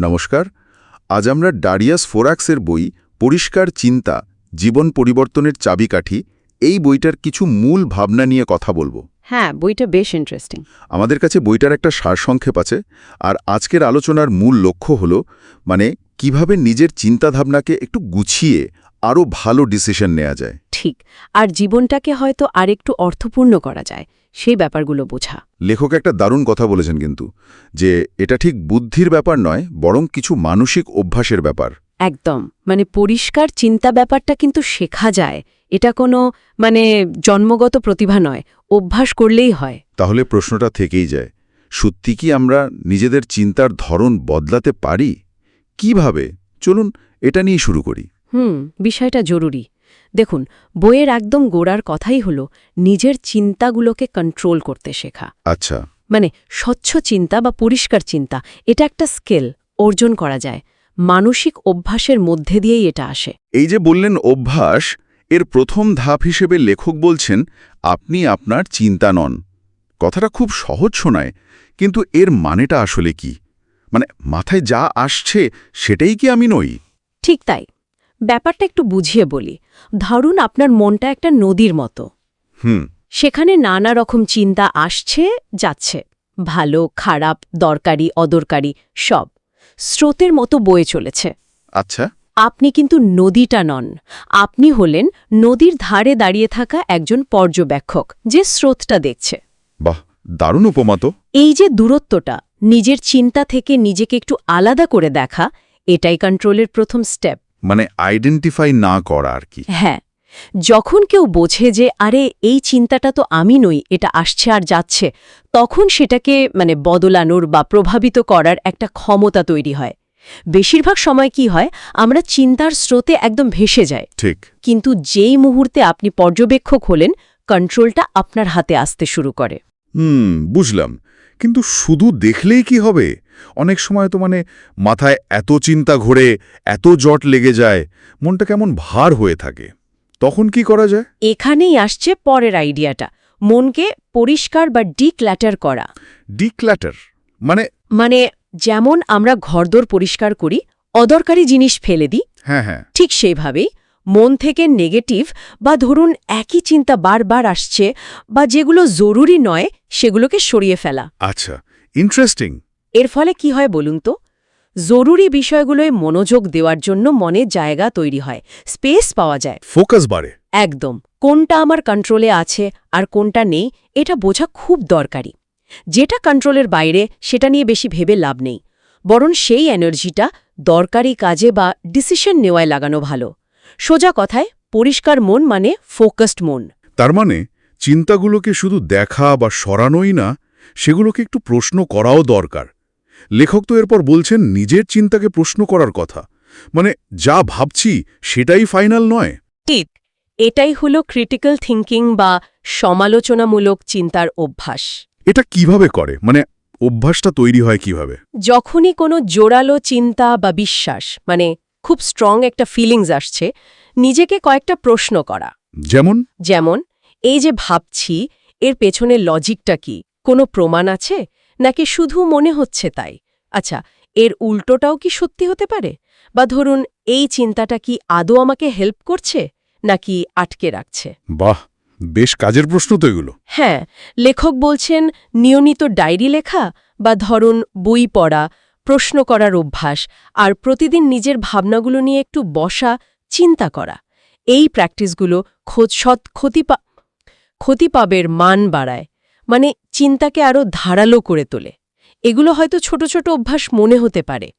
নমস্কার। আজ আমরা ডারিয়াস ফোরাক্সের বই পরিষ্কার চিন্তা জীবন পরিবর্তনের চাবিকাঠি এই বইটার কিছু মূল ভাবনা নিয়ে কথা বলব। হ্যাঁ বইটা বেশ ইন্টারেস্টিং আমাদের কাছে বইটার একটা সারসংক্ষেপ আছে আর আজকের আলোচনার মূল লক্ষ্য হলো মানে কীভাবে নিজের চিন্তাভাবনাকে একটু গুছিয়ে আরও ভালো ডিসিশন নেওয়া যায়। ঠিক। আর জীবনটাকে হয়তো আরেকটু অর্থপূর্ণ করা যায় সেই ব্যাপারগুলো বোঝা। লেখক একটা দারুণ কথা বলেছেন কিন্তু যে এটা ঠিক বুদ্ধির ব্যাপার নয় বরং কিছু মানসিক অভ্যাসের ব্যাপার। একদম। মানে পরিষ্কার চিন্তা ব্যাপারটা কিন্তু শেখা যায়। এটা কোনো মানে জন্মগত প্রতিভা নয় অভ্যাস করলেই হয়। তাহলে প্রশ্নটা থেকেই যায় সত্যি কি আমরা নিজেদের চিন্তার ধরন বদলাতে পারি? কীভাবে? চলুন এটা নিয়ে শুরু করি। হুম বিষয়টা জরুরি। দেখুন বইয়ের একদম গোড়ার কথাই হলো নিজের চিন্তাগুলোকে কন্ট্রোল করতে শেখা। আচ্ছা। মানে স্বচ্ছ চিন্তা বা পরিষ্কার চিন্তা এটা একটা স্কেল অর্জন করা যায়। মানসিক অভ্যাসের মধ্যে দিয়েই এটা আসে। এই যে বললেন অভ্যাস এর প্রথম ধাপ হিসেবে লেখক বলছেন আপনি আপনার চিন্তা নন। কথাটা খুব সহজ শোনায় কিন্তু এর মানেটা আসলে কি? মানে মাথায় যা আসছে সেটাই কি আমি নই? ঠিক তাই। ব্যাপারটা একটু বুঝিয়ে বলি। ধরুন আপনার মনটা একটা নদীর মতো। হুম। সেখানে নানা রকম চিন্তা আসছে যাচ্ছে। ভালো খারাপ দরকারি অদরকারি সব। স্রোতের মতো বয়ে চলেছে। আচ্ছা। আপনি কিন্তু নদীটা নন। আপনি হলেন নদীর ধারে দাঁড়িয়ে থাকা একজন পর্যবেক্ষক যে স্রোতটা দেখছে। বাহ দারুণ উপমা তো। এই যে দূরত্বটা নিজের চিন্তা থেকে নিজেকে একটু আলাদা করে দেখা এটাই কন্ট্রোলের প্রথম স্টেপ মানে আইডেন্টিফাই না করা আর কি। হ্যাঁ যখন কেউ বোঝে যে আরে এই চিন্তাটা তো আমি নই এটা আসছে আর যাচ্ছে তখন সেটাকে মানে বদলানোর বা প্রভাবিত করার একটা ক্ষমতা তৈরি হয়। বেশিরভাগ সময় কি হয় আমরা চিন্তার স্রোতে একদম ভেসে যায় ঠিক। কিন্তু যেই মুহূর্তে আপনি পর্যবেক্ষক হলেন কন্ট্রোলটা আপনার হাতে আসতে শুরু করে। হুম বুঝলাম। কিন্তু শুধু দেখলেই কি হবে? অনেক সময় তো মানে মাথায় এত চিন্তা ঘোরে এত জট লেগে যায় মনটা কেমন ভার হয়ে থাকে। তখন কি করা যায়? এখানেই আসছে পরের আইডিয়াটা মনকে পরিষ্কার বা ডিক্ল্যাটার করা। ডিক্ল্যাটার? মানে মানে যেমন আমরা ঘরদোর পরিষ্কার করি অদরকারি জিনিস ফেলে দিই হ্যাঁ হ্যাঁ। ঠিক সেইভাবেই মন থেকে নেগেটিভ বা ধরুন একই চিন্তা বারবার আসছে বা যেগুলো জরুরি নয় সেগুলোকে সরিয়ে ফেলা। আচ্ছা ইন্টারেস্টিং এর ফলে কি হয় বলুন তো? জরুরি বিষয়গুলোয় মনোযোগ দেওয়ার জন্য মনে জায়গা তৈরি হয় স্পেস পাওয়া যায়। ফোকাস বাড়ে। একদম কোনটা আমার কন্ট্রোলে আছে আর কোনটা নেই এটা বোঝা খুব দরকারি। যেটা কন্ট্রোলের বাইরে সেটা নিয়ে বেশি ভেবে লাভ নেই। বরং সেই এনার্জিটা দরকারি কাজে বা ডিসিশন নেওয়ায় লাগানো ভালো। সোজা কথায় পরিষ্কার মন মানে ফোকাসড মন। তার মানে চিন্তাগুলোকে শুধু দেখা বা সরানোই না সেগুলোকে একটু প্রশ্ন করাও দরকার। লেখক তো এরপর বলছেন নিজের চিন্তাকে প্রশ্ন করার কথা। মানে যা ভাবছি সেটাই ফাইনাল নয়। ঠিক এটাই হলো ক্রিটিক্যাল থিঙ্কিং বা সমালোচনামূলক চিন্তার অভ্যাস। এটা কীভাবে করে? মানে অভ্যাসটা তৈরি হয় কীভাবে? যখনই কোনো জোরালো চিন্তা বা বিশ্বাস মানে খুব স্ট্রং একটা ফিলিংস আসছে নিজেকে কয়েকটা প্রশ্ন করা। যেমন? যেমন এই যে ভাবছি এর পেছনে লজিকটা কি? কোনো প্রমাণ আছে? নাকি শুধু মনে হচ্ছে তাই? আচ্ছা এর উল্টোটাও কি সত্যি হতে পারে? বা ধরুন এই চিন্তাটা কি আদৌ আমাকে হেল্প করছে? নাকি আটকে রাখছে? বাহ! বেশ কাজের প্রশ্ন তো এগুলো। হ্যাঁ লেখক বলছেন নিয়মিত ডায়েরি লেখা বা ধরুন বই পড়া প্রশ্ন করার অভ্যাস আর প্রতিদিন নিজের ভাবনাগুলো নিয়ে একটু বসা চিন্তা করা। এই প্র্যাকটিসগুলো খোঁজ সৎ ক্ষতি পা ক্ষতিপাবের মান বাড়ায় মানে চিন্তাকে আরও ধারালো করে তোলে। এগুলো হয়তো ছোট ছোট অভ্যাস মনে হতে পারে।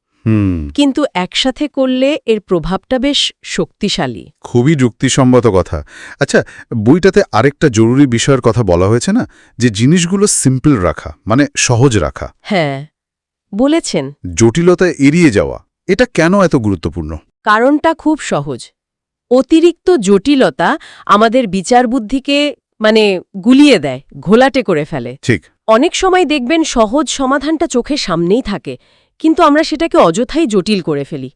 কিন্তু একসাথে করলে এর প্রভাবটা বেশ শক্তিশালী। খুবই যুক্তিসম্মত কথা। আচ্ছা বইটাতে আরেকটা জরুরি বিষয়ের কথা বলা হয়েছে না? যে জিনিসগুলো সিম্পল রাখা মানে সহজ রাখা। হ্যাঁ বলেছেন। জটিলতা এড়িয়ে যাওয়া এটা কেন এত গুরুত্বপূর্ণ? কারণটা খুব সহজ। অতিরিক্ত জটিলতা আমাদের বিচার বুদ্ধিকে মানে গুলিয়ে দেয় ঘোলাটে করে ফেলে। ঠিক। অনেক সময় দেখবেন সহজ সমাধানটা চোখের সামনেই থাকে কিন্তু আমরা সেটাকে অযথাই জটিল করে ফেলি।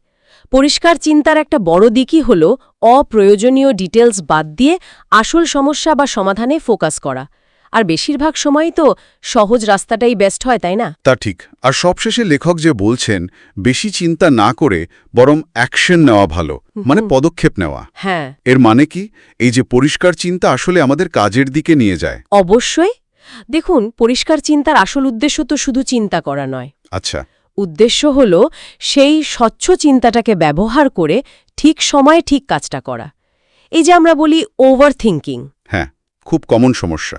পরিষ্কার চিন্তার একটা বড় দিকই হল অপ্রয়োজনীয় ডিটেলস বাদ দিয়ে আসল সমস্যা বা সমাধানে ফোকাস করা। আর বেশিরভাগ সময়ই তো সহজ রাস্তাটাই বেস্ট হয় তাই না? তা ঠিক। আর সবশেষে লেখক যে বলছেন বেশি চিন্তা না করে বরং অ্যাকশন নেওয়া ভালো মানে পদক্ষেপ নেওয়া। হ্যাঁ। এর মানে কি? এই যে পরিষ্কার চিন্তা আসলে আমাদের কাজের দিকে নিয়ে যায়। অবশ্যই। দেখুন পরিষ্কার চিন্তার আসল উদ্দেশ্য তো শুধু চিন্তা করা নয়। আচ্ছা। উদ্দেশ্য হল সেই স্বচ্ছ চিন্তাটাকে ব্যবহার করে ঠিক সময়ে ঠিক কাজটা করা। এই যে আমরা বলি ওভার থিঙ্কিং হ্যাঁ খুব কমন সমস্যা।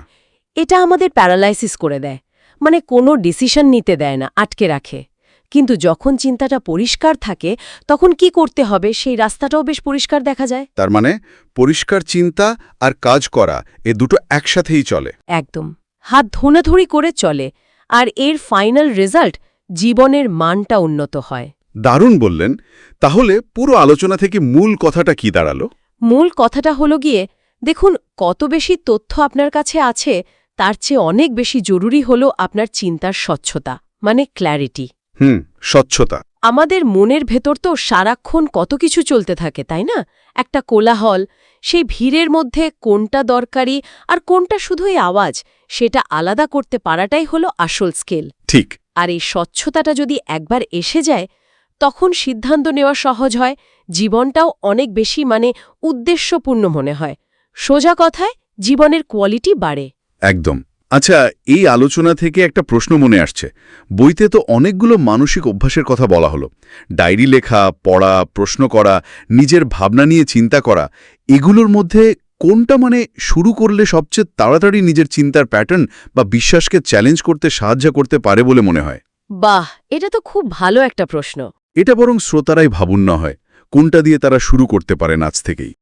এটা আমাদের প্যারালাইসিস করে দেয়। মানে কোনো ডিসিশন নিতে দেয় না আটকে রাখে। কিন্তু যখন চিন্তাটা পরিষ্কার থাকে তখন কি করতে হবে? সেই রাস্তাটাও বেশ পরিষ্কার দেখা যায়। তার মানে পরিষ্কার চিন্তা আর কাজ করা এ দুটো একসাথেই চলে। একদম। হাত ধুনাধুরি করে চলে আর এর ফাইনাল রেজাল্ট জীবনের মানটা উন্নত হয়। দারুণ বললেন। তাহলে পুরো আলোচনা থেকে মূল কথাটা কি দাঁড়াল? মূল কথাটা হলো গিয়ে দেখুন কত বেশি তথ্য আপনার কাছে আছে তার চেয়ে অনেক বেশি জরুরি হল আপনার চিন্তার স্বচ্ছতা মানে ক্ল্যারিটি হুম স্বচ্ছতা। আমাদের মনের ভেতর তো সারাক্ষণ কত কিছু চলতে থাকে তাই না? একটা কোলাহল সেই ভিড়ের মধ্যে কোনটা দরকারি আর কোনটা শুধুই আওয়াজ সেটা আলাদা করতে পারাটাই হলো আসল স্কেল। ঠিক। আর এই স্বচ্ছতাটা যদি একবার এসে যায় তখন সিদ্ধান্ত নেওয়া সহজ হয় জীবনটাও অনেক বেশি মানে উদ্দেশ্যপূর্ণ মনে হয়। সোজা কথায় জীবনের কোয়ালিটি বাড়ে। একদম। আচ্ছা এই আলোচনা থেকে একটা প্রশ্ন মনে আসছে। বইতে তো অনেকগুলো মানসিক অভ্যাসের কথা বলা হলো। ডায়েরি লেখা পড়া প্রশ্ন করা নিজের ভাবনা নিয়ে চিন্তা করা এগুলোর মধ্যে কোনটা মানে শুরু করলে সবচেয়ে তাড়াতাড়ি নিজের চিন্তার প্যাটার্ন বা বিশ্বাসকে চ্যালেঞ্জ করতে সাহায্য করতে পারে বলে মনে হয়? বাহ এটা তো খুব ভালো একটা প্রশ্ন। এটা বরং শ্রোতারাই ভাবুন না হয় কোনটা দিয়ে তারা শুরু করতে পারেন আজ থেকেই।